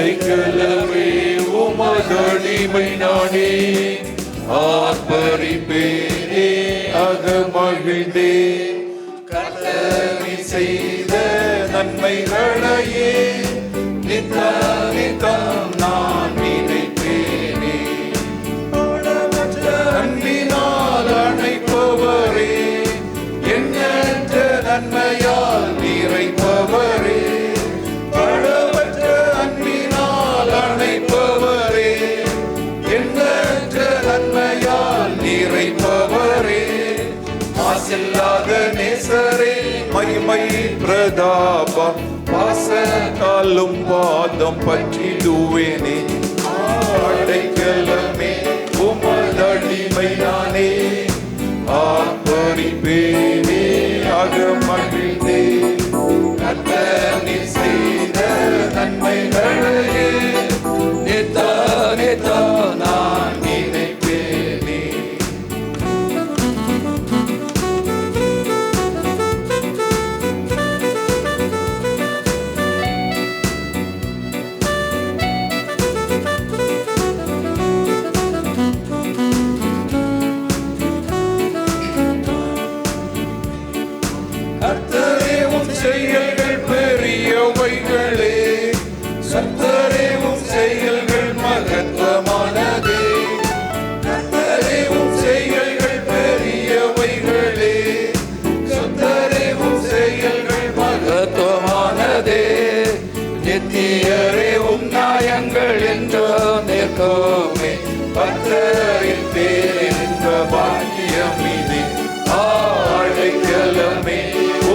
அடைக்கலமே உமதடிமை நானே ஆர்ப்பரிப்பேனே அகமகிழ்ந்தே. கத்தரி செய்த நன்மைகளையே நித்த மாசில்லாத நேசரே மகிமை பிரதாபா. பாசத்தாலும் வாதம் பற்றிடுவேனே. அடைக்கலமே உமதடிமை நானே. ஆர்ப்பரிப்பேனே. நிற்கோமே பக்தரின் பேரின்ப பாக்கியம் இது. ஆடைக்கலமே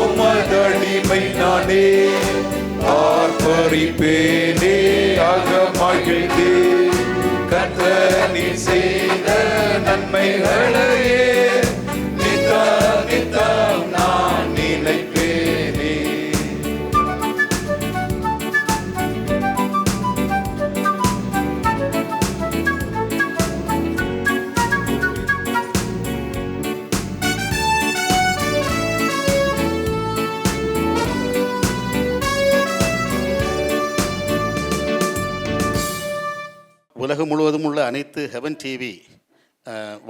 உமதடிமை நானே. ஆர்ப்பரிப்பேனே அகமகிழ்ந்தே. கத்தனி செய்த நன்மைகளை. உலகம் முழுவதும் உள்ள அனைத்து ஹெவன் டிவி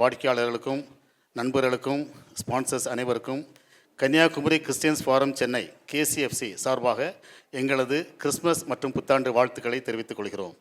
வாடிக்கையாளர்களுக்கும் நண்பர்களுக்கும் ஸ்பான்சர்ஸ் அனைவருக்கும் Kanyakumari Christians forum Chennai KCFC சார்பாக எங்களது கிறிஸ்மஸ் மற்றும் புத்தாண்டு வாழ்த்துக்களை தெரிவித்துக் கொள்கிறோம்.